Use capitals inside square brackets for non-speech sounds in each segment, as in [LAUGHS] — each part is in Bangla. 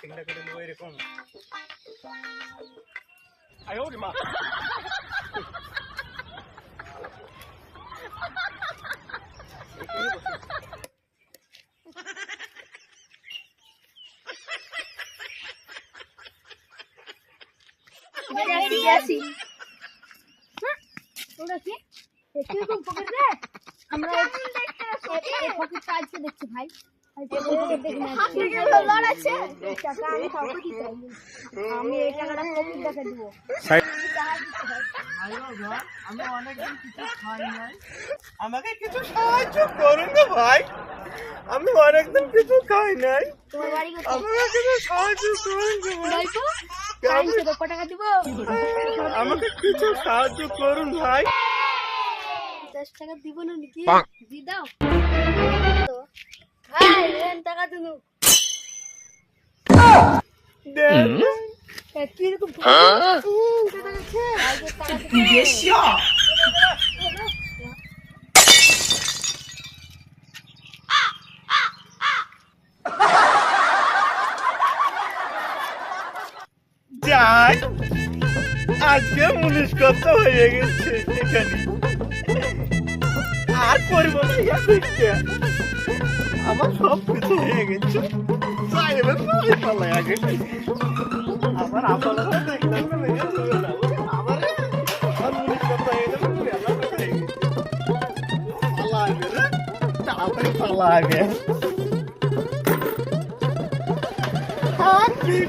অ্যাক্টিংটা করে নেব এরকম আমরা দেখছি ভাই আমি এই টাকাটা দিব অনেকদিন কিছু খাই নাই আমাকে কিছু সাহায্য করুন না ভাই। আমি অনেকদিন কিছু খাই নাই। তোমার বাড়ি কোথায় আমাকে কিছু সাহায্য করুন ভাই। গল্প কাইনছে তো টাকা দিব আমাকে কিছু সাহায্য করুন ভাই। দশ টাকা দিব না নাকি? দি দাও। তো ভাই এন টাকা দিন কীরকম আছে আজকে টাকা যাই আজকে মুনিশ করতে হয়ে গেছে এখানে। আর করব না দেখতে আমার সব কিছু হয়ে গেছে এবার সবাই পালাই আগে আমার আপনারা দেখলাম না যাব আমার আর মুনিশ করতে হয়ে গেছে গেছে তাড়াতাড়ি পালা আগে আর ঠিক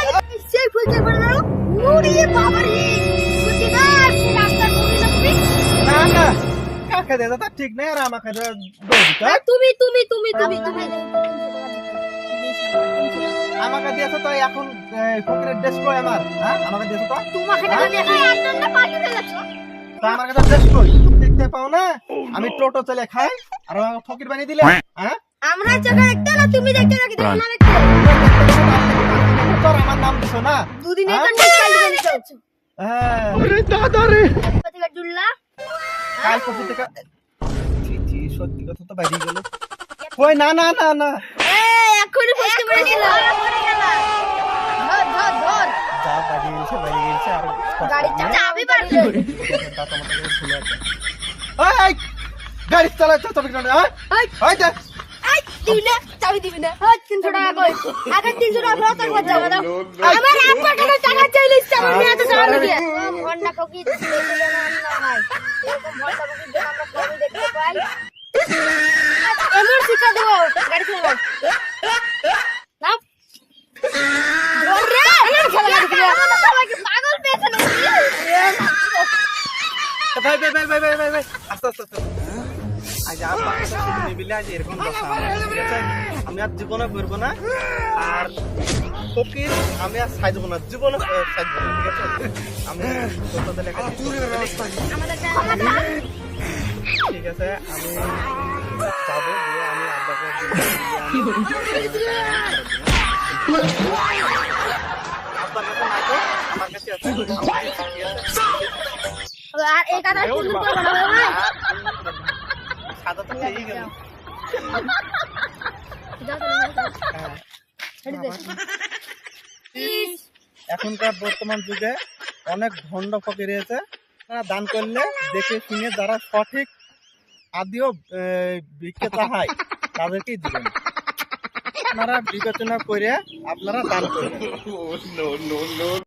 কাকে দে তা ঠিক নেই আর আমাকে দে তুমি তুমি তুমি তুমি তুমি। আমাকে দিয়েছে তো এখন ফকিরের ড্রেস কই আমার হ্যাঁ? আমাকে দিয়েছে তো? তোমাকে টাকা দিয়ে একদম পাল্টে ফেলেছো তো আমার কাছে ড্রেস কই? তুমি দেখতে পাও না? আমি টোটো চলে খাই আর আমাকে ফকির বানিয়ে দিলে হ্যাঁ? আমরা না তুমি দেখতে নাকি দেখো না তোর আমার নাম দিছো না? দুদিন হ্যাঁ? হ্যাঁ। আরে দাদা রে। কাল কফি থেকে ছি, ছি, সত্যি কথা তো বাইরে গেল। কই না না না না। এই এখনই ফসকে পড়ে গেল ধর ধর ধর। যা বাইরে গেছে বাইরে গেছে আর গাড়ির চাবি পারবে দাদা আমাকে ভুলে আছে। এই, এই, গাড়ি চালাচ্ছে তবে কেন হ্যাঁ এই। এই এই দিবি না চাবি দিবি না? হ্যাঁ তিনশো টাকা কই? আগে তিনশো টাকা ফেরত তোর বাচ্চা দাও আমার আব্বার কাছে টাকা চাইলে ইচ্ছা আমার মেয়ে তো টাকা দিয়ে ভন্ডা ফকির ছিল না না ভাই এরকম ভন্ডা ফকির আমরা কবে দেখতে পাই এমন শিক্ষা দেবো গাড়ি চালাবো নাম ধরে খেলা খেলা সবাইকে পাগল পেয়েছে ভাই ভাই ভাই ভাই ভাই ভাই ভাই আস্তে আস্তে আস্তে। আজ বাচ্চা ছেলে আজ এরকম দশা ঠিক আছে আমি আর জীবনে করব না আর ফকির আমি আর সাজবো না জীবনে সাজবো না ঠিক আছে আমি লেখা ঠিক আছে আমি যাব দিয়ে আমি আব্বাকে আমার আমার আর এই কথা শুনতে পারব না ভাই সাদা তো পেয়েই গেল যাও তো হ্যাঁ ছেড়ে দে [LAUGHS] এখনকার বর্তমান যুগে অনেক ভণ্ড ফকির রয়েছে তারা দান করলে দেখে শুনে যারা সঠিক আদিও আহ, ভিক্ষা চাহায় তাদেরকেই দিবেন। আপনারা বিবেচনা করে আপনারা দান করবেন। [LAUGHS]